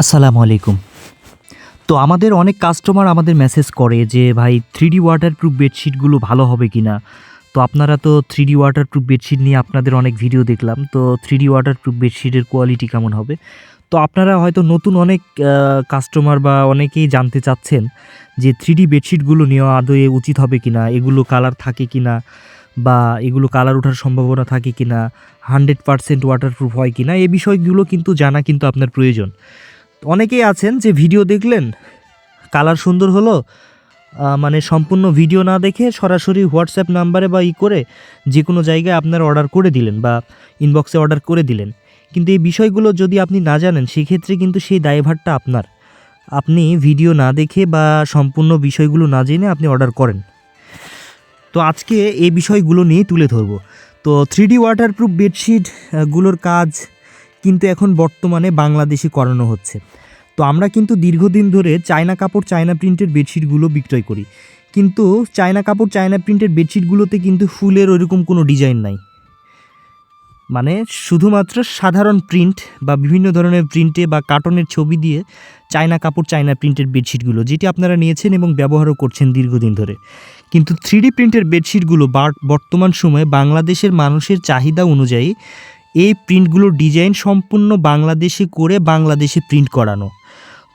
আসসালামু আলাইকুম। তো আমাদের অনেক কাস্টমার আমাদের মেসেজ করে যে, ভাই থ্রি ডি ওয়াটারপ্রুফ বেডশিটগুলো ভালো হবে কি না তো আপনারা তো থ্রি ডি ওয়াটারপ্রুফ বেডশিট নিয়ে আপনাদের অনেক ভিডিও দেখলাম। তো থ্রি ডি ওয়াটারপ্রুফ বেডশিটের কোয়ালিটি কেমন হবে? তো আপনারা হয়তো নতুন অনেক কাস্টমার বা অনেকেই জানতে চাচ্ছেন যে থ্রি ডি বেডশিটগুলো নেওয়া আদৌ উচিত হবে কি না এগুলো কালার থাকে কি না বা এগুলো কালার ওঠার সম্ভাবনা থাকে কি না হান্ড্রেড পারসেন্ট ওয়াটারপ্রুফ হয় কি না এ বিষয়গুলো কিন্তু জানা কিন্তু আপনার প্রয়োজন। অনেকেই আছেন যে ভিডিও দেখলেন, কালার সুন্দর হলো মানে সম্পূর্ণ ভিডিও না দেখে সরাসরি হোয়াটসঅ্যাপ নাম্বারে বা ই করে যে কোনো জায়গায় আপনার অর্ডার করে দিলেন বা ইনবক্সে অর্ডার করে দিলেন। কিন্তু এই বিষয়গুলো যদি আপনি না জানেন, সেক্ষেত্রে কিন্তু সেই দায়ভারটা আপনার। আপনি ভিডিও না দেখে বা সম্পূর্ণ বিষয়গুলো না জেনে আপনি অর্ডার করেন। তো আজকে এই বিষয়গুলো নিয়ে তুলে ধরবো। তো থ্রি ডি ওয়াটারপ্রুফ বেডশিটগুলোর কাজ কিন্তু এখন বর্তমানে বাংলাদেশে করানো হচ্ছে। তো আমরা কিন্তু দীর্ঘদিন ধরে চায়না কাপড়, চায়না প্রিন্টের বেডশিটগুলো বিক্রয় করি। কিন্তু চায়না কাপড়, চায়না প্রিন্টের বেডশিটগুলোতে কিন্তু ফুলের ওইরকম কোনো ডিজাইন নাই। মানে শুধুমাত্র সাধারণ প্রিন্ট বা বিভিন্ন ধরনের প্রিন্টে বা কার্টনের ছবি দিয়ে চায়না কাপড়, চায়না প্রিন্টের বেডশিটগুলো, যেটি আপনারা নিয়েছেন এবং ব্যবহারও করছেন দীর্ঘদিন ধরে। কিন্তু থ্রি প্রিন্টের বেডশিটগুলো বার- বর্তমান সময়ে বাংলাদেশের মানুষের চাহিদা অনুযায়ী এই প্রিন্টগুলোর ডিজাইন সম্পূর্ণ বাংলাদেশে করে বাংলাদেশে প্রিন্ট করানো।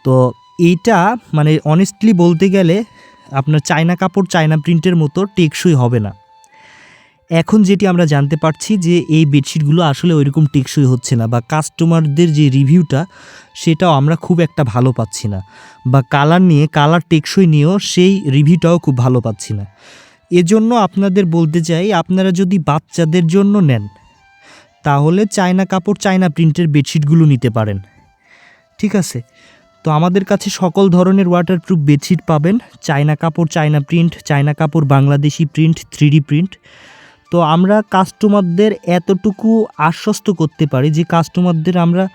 তো এইটা মানে অনেস্টলি বলতে গেলে আপনার চায়না কাপড় চায়না প্রিন্টের মতো টেকসই হবে না। এখন যেটি আমরা জানতে পারছি যে এই বেডশিটগুলো আসলে ওইরকম টেকসই হচ্ছে না বা কাস্টমারদের যে রিভিউটা সেটাও আমরা খুব একটা ভালো পাচ্ছি না বা কালার নিয়ে কালার টেকসই নিয়েও সেই রিভিউটাও খুব ভালো পাচ্ছি না। এজন্য আপনাদের বলতে চাই, আপনারা যদি বাচ্চাদের জন্য নেন তাহলে চায়না কাপড় চায়না প্রিন্টের বেডশিটগুলো নিতে পারেন। ঠিক আছে? তো আমাদের কাছে সকল ধরনের ওয়াটারপ্রুফ বেডশিট পাবেন। চায়না কাপড়, চায়না প্রিন্ট, চায়না কাপড়, বাংলাদেশি প্রিন্ট থ্রি প্রিন্ট। তো আমরা কাস্টমারদের এতটুকু আশ্বস্ত করতে পারি যে কাস্টমারদের আমরা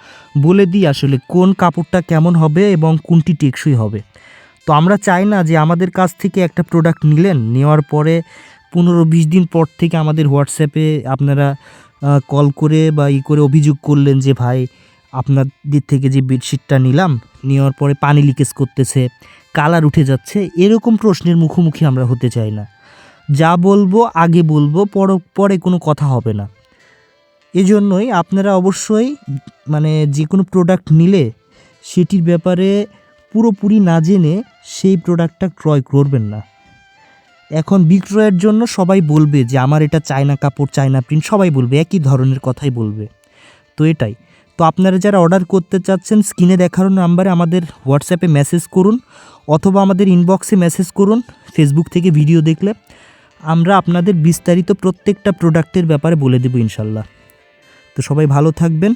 বলে দিই আসলে কোন কাপড়টা কেমন হবে এবং কোনটি টেকসই হবে। তো আমরা চাই না যে আমাদের কাছ থেকে একটা প্রোডাক্ট নিলেন, নেওয়ার পরে পনেরো বিশ দিন পর থেকে আমাদের হোয়াটসঅ্যাপে আপনারা কল করে বা ই করে অভিযোগ করলেন যে, ভাই আপনাদের থেকে যে বেডশিটটা নিলাম, নেওয়ার পরে পানি লিকেজ করতেছে, কালার উঠে যাচ্ছে, এরকম প্রশ্নের মুখোমুখি আমরা হতে চাই না। যা বলব, আগে বলব, পর, পরে কোনো কথা হবে না। এজন্যই আপনারা অবশ্যই মানে যে কোনো প্রোডাক্ট নিলে, সেটির ব্যাপারে পুরোপুরি না জেনে সেই প্রোডাক্টটা ক্রয় করবেন না। এখন বিক্রয়ের জন্য সবাই বলবে যে, আমার এটা চায়না কাপড়, চায়না প্রিন্ট সবাই বলবে, একই ধরনের কথাই বলবে। তো এটাই। তো আপনারা যারা অর্ডার করতে চাচ্ছেন স্ক্রিনে দেখানো নাম্বারে আমাদের হোয়াটসঅ্যাপে মেসেজ করুন, অথবা আমাদের ইনবক্সে মেসেজ করুন ফেসবুক থেকে ভিডিও দেখলে। আমরা আপনাদের বিস্তারিত প্রত্যেকটা প্রোডাক্টের ব্যাপারে বলে দেবো ইনশাল্লাহ। তো সবাই ভালো থাকবেন।